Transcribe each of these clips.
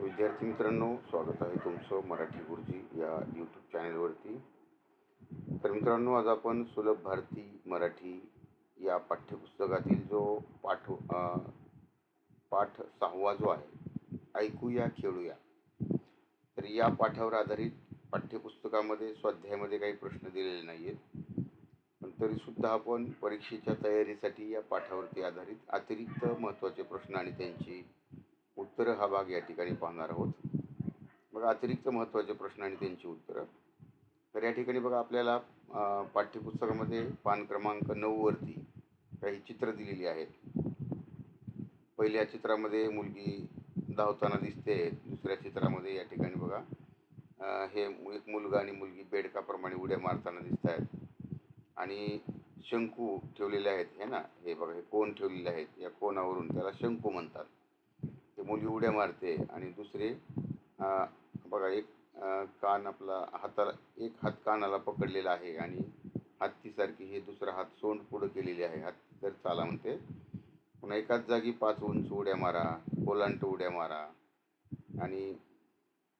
विद्यार्थी मित्रांनो स्वागत आहे तुमचं मराठी गुरुजी या यूट्यूब चॅनलवरती तर मित्रांनो आज आपण सुलभ भारती मराठी या पाठ्यपुस्तकातील जो पाठ पाठ सहावा जो आहे ऐकूया खेळूया. तर या पाठावर आधारित पाठ्यपुस्तकामध्ये स्वाध्यायामध्ये काही प्रश्न दिलेले नाही आहेत पण तरीसुद्धा आपण परीक्षेच्या तयारीसाठी या पाठावरती आधारित अतिरिक्त महत्त्वाचे प्रश्न आणि त्यांची उत्तरं हा भाग या ठिकाणी पाहणार आहोत. बघा अतिरिक्त महत्त्वाचे प्रश्न आणि त्यांची उत्तरं. तर या ठिकाणी बघा आपल्याला पाठ्यपुस्तकामध्ये पान क्रमांक नऊवरती काही चित्र दिलेली आहेत. पहिल्या चित्रामध्ये मुलगी धावताना दिसते दुसऱ्या चित्रामध्ये या ठिकाणी बघा हे एक मुलगा आणि मुलगी बेडकाप्रमाणे उड्या मारताना दिसत आहेत. आणि शंकू ठेवलेले आहेत हे ना? हे बघा हे कोण ठेवलेले आहेत? या कोणावरून त्याला शंकू म्हणतात. मुली उड्या मारते आणि दुसरे बघा एक कान आपला हाताला एक हात कानाला पकडलेला आहे आणि हत्तीसारखी हे दुसरा हात सोंड पुढं केलेली आहे. हत्ती तर चाला म्हणते. पुन्हा एकाच जागी पाच उंच उड्या मारा ओलांट उड्या मारा आणि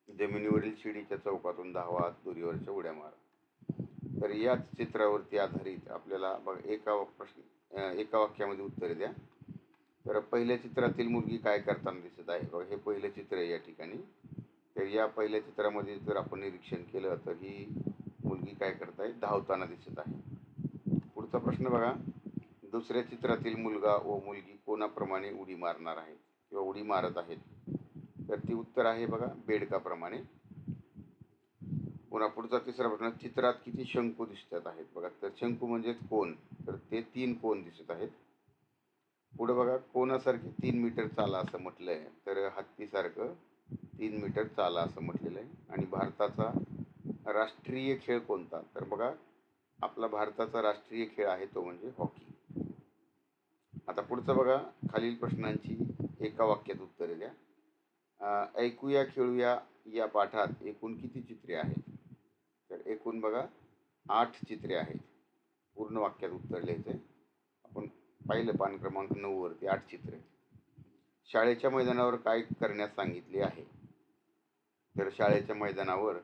जमिनीवरील शिडीच्या चौकातून धावा दोरीवरच्या उड्या मारा. तर याच चित्रावरती आधारित आपल्याला बघा एका प्रश्न एका वाक्यामध्ये उत्तर द्या. तर पहिल्या चित्रातील मुलगी काय करताना दिसत आहे? बघा हे पहिलं चित्र आहे या ठिकाणी. तर या पहिल्या चित्रामध्ये जर आपण निरीक्षण केलं तर ही मुलगी काय करत आहे? धावताना दिसत आहे. पुढचा प्रश्न बघा. दुसऱ्या चित्रातील मुलगा व मुलगी कोणाप्रमाणे उडी मारणार आहेत किंवा उडी मारत आहेत? तर ती उत्तर आहे बघा बेडकाप्रमाणे. पुन्हा पुढचा तिसरा प्रश्न चित्रात किती शंकू दिसतात आहेत बघा? तर शंकू म्हणजेच कोण? तर ते तीन कोण दिसत आहेत. पुढं बघा कोणासारखे तीन मीटर चाला असं म्हटलं आहे तर हत्तीसारखं तीन मीटर चाला असं म्हटलेलं आहे. आणि भारताचा राष्ट्रीय खेळ कोणता? तर बघा आपला भारताचा राष्ट्रीय खेळ आहे तो म्हणजे हॉकी. आता पुढचं बघा खालील प्रश्नांची एका वाक्यात उत्तरे द्या. ऐकूया खेळूया या पाठात एकूण किती चित्रे आहेत? तर एकूण बघा आठ चित्रे आहेत. पूर्ण वाक्यात उत्तर लिहायचं आहे पाहिलं पान क्रमांक नऊवरती आठ चित्रे. शाळेच्या मैदानावर काय करण्यास सांगितले आहे? तर शाळेच्या मैदानावर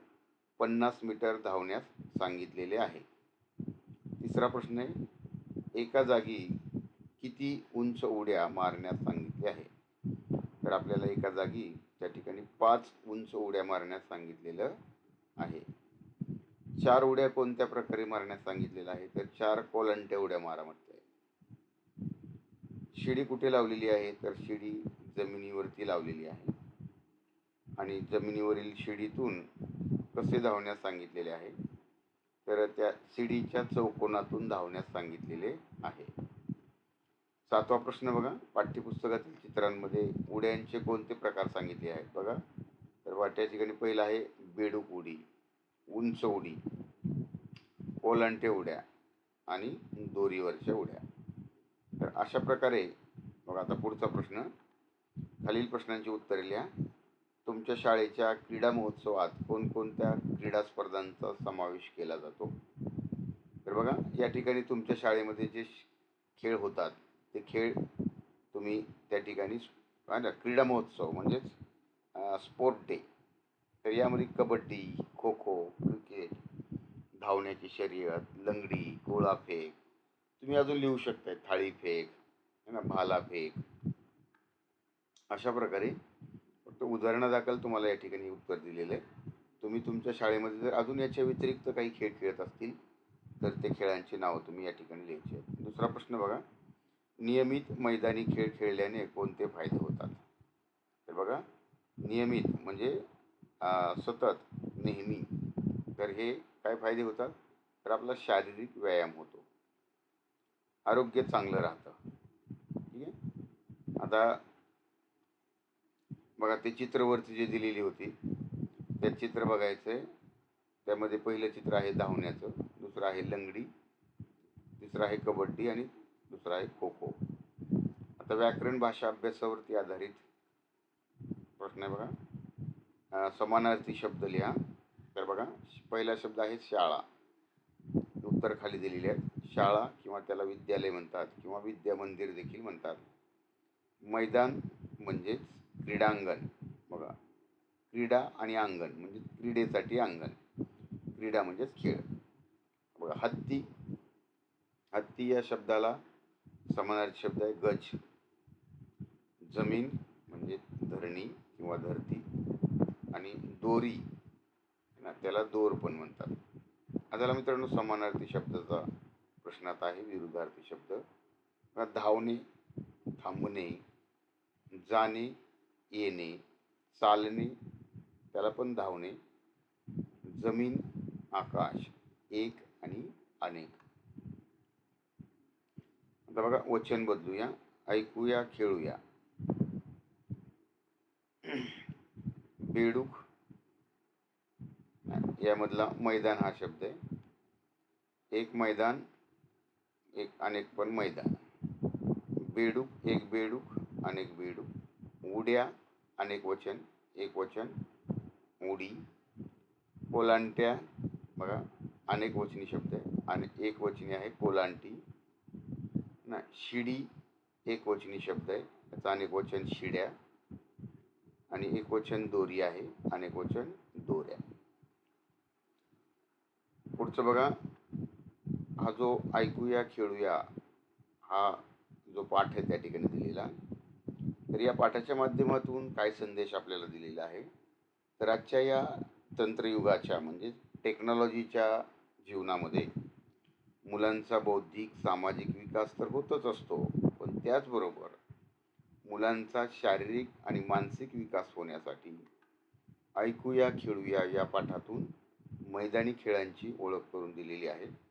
पन्नास मीटर धावण्यास सांगितलेले आहे. तिसरा प्रश्न आहे एका जागी किती उंच उड्या मारण्यास सांगितले आहे? तर आपल्याला एका जागी त्या ठिकाणी पाच उंच उड्या मारण्यास सांगितलेलं आहे. चार उड्या कोणत्या प्रकारे मारण्यास सांगितलेलं आहे? तर चार कोलंट्या उड्या मारा म्हटलंय शिडी कुठे लावलेली आहे? तर शिडी जमिनीवरती लावलेली आहे. आणि जमिनीवरील शिडीतून कसे धावण्यास सांगितलेले आहे? तर त्या शिडीच्या चौकोनातून धावण्यास सांगितलेले आहे. सातवा प्रश्न बघा. पाठ्यपुस्तकातील चित्रांमध्ये उड्यांचे कोणते प्रकार सांगितले आहेत बघा. तर वाट्या ठिकाणी पहिलं आहे बेडूक उडी उंच उडी ओलांटे उड्या आणि दोरीवरच्या उड्या. अशा प्रकारे बघा आता पुढचा प्रश्न. खालील प्रश्नांची उत्तरे लिहा. तुमच्या शाळेच्या क्रीडा महोत्सवात कोणकोणत्या क्रीडा स्पर्धांचा समावेश केला जातो? तर बघा या ठिकाणी तुमच्या शाळेमध्ये जे श- खेळ होतात ते खेळ तुम्ही त्या ठिकाणी ना क्रीडा महोत्सव म्हणजेच स्पोर्ट डे. तर यामध्ये कबड्डी खो खो क्रिकेट धावण्याची शर्यत लंगडी गोळाफेक तुम्ही अजून लिहू शकताय थाळी फेक है ना भाला फेक. अशा प्रकारे फक्त उदाहरणादाखल तुम्हाला या ठिकाणी उत्तर दिलेलं आहे. तुम्ही तुमच्या शाळेमध्ये जर अजून याच्या व्यतिरिक्त काही खेळ खेळत असतील तर ते खेळांची नावं तुम्ही या ठिकाणी लिहायची आहेत. दुसरा प्रश्न बघा. नियमित मैदानी खेळ खेळल्याने कोणते फायदे होतात? तर बघा नियमित म्हणजे सतत नेहमी. तर हे काय फायदे होतात? तर आपला शारीरिक व्यायाम होतो. आरोग्य चांगलं राहतं. ठीक आहे? आता बघा ते चित्रवरती जे दिलेली होती ते चित्र बघायचं आहे त्यामध्ये पहिलं चित्र आहे धावण्याचं दुसरं आहे लंगडी तिसरं आहे कबड्डी आणि दुसरं आहे खो खो. आता व्याकरण भाषा अभ्यासावरती आधारित प्रश्न आहे बघा. समानार्थी शब्द लिहा. तर बघा पहिला शब्द आहे शाळा. उत्तर खाली दिलेली आहेत. शाळा किंवा त्याला विद्यालय म्हणतात किंवा विद्या मंदिर देखील म्हणतात. मैदान म्हणजेच क्रीडांगण. बघा. क्रीडा आणि अंगण म्हणजे क्रीडेसाठी अंगण. क्रीडा म्हणजेच खेळ. बघा हत्ती. हत्ती या शब्दाला समानार्थी शब्द आहे गज. जमीन म्हणजे धरणी किंवा धरती आणि दोरी. ना त्याला दोर पण म्हणतात. आता मित्रांनो समानार्थी शब्दाचा प्रश्नात आहे विरुद्धार्थी शब्द. धावणे थांबणे जाणे येणे चालणे त्याला पण धावणे. जमीन आकाश एक आणि अनेक. आता बघा वचन बदलूया ऐकूया खेळूया. बेडूक. यामधला मैदान हा शब्द आहे. एक मैदान एक अनेक पण मैदान. बेडूक एक बेडूक अनेक बेडूक. उड्या अनेक वचन एक वचन. उडी कोलांट्या बघा अनेक वचनी शब्द आहे. आणि एक वचनी आहे कोलांटी. ना शिडी एक वचनी शब्द आहे. त्याचं अनेक वचन शिड्या. आणि एक वचन दोरी आहे अनेक वचन दोऱ्या. पुढचं बघा. हा जो ऐकूया खेळूया हा जो पाठ आहे त्या ठिकाणी दिलेला. तर या पाठाच्या माध्यमातून काय संदेश आपल्याला दिलेला आहे? तर आजच्या या तंत्रयुगाच्या म्हणजे टेक्नॉलॉजीच्या जीवनामध्ये मुलांचा बौद्धिक सामाजिक विकास तर होतच असतो पण त्याचबरोबर मुलांचा शारीरिक आणि मानसिक विकास होण्यासाठी ऐकूया खेळूया या पाठातून मैदानी खेळांची ओळख करून दिलेली आहे.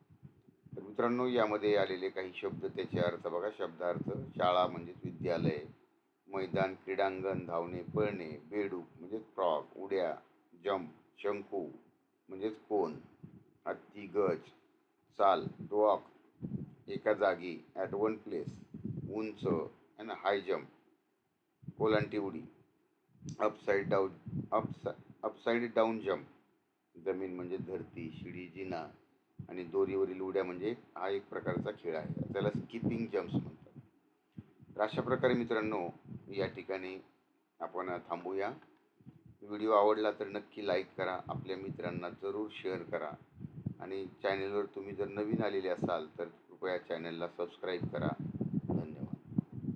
तर मित्रांनो यामध्ये आलेले काही शब्द त्याचे अर्थ बघा. शब्दार्थ शाळा म्हणजेच विद्यालय मैदान क्रीडांगण धावणे पळणे बेडूक म्हणजेच फ्रॉक उड्या जंप शंकू म्हणजेच कोण हत्ती गज चाल डॉक एका जागी ॲट वन प्लेस उंच अँड हाय जंप कोलांटी उडी अपसाईड डाऊन अपसा अपसाईड डाऊन जंप जमीन म्हणजे धरती शिडी जिना आणि दोरीवरील उड्या म्हणजे हा एक प्रकारचा खेळ आहे. त्याला स्किपिंग जम्प्स म्हणतात. तर अशा प्रकारे मित्रांनो या ठिकाणी आपण थांबूया. व्हिडिओ आवडला तर नक्की लाईक करा आपल्या मित्रांना जरूर शेअर करा. आणि चॅनलवर तुम्ही जर नवीन आलेले असाल तर कृपया चॅनलला सबस्क्राईब करा.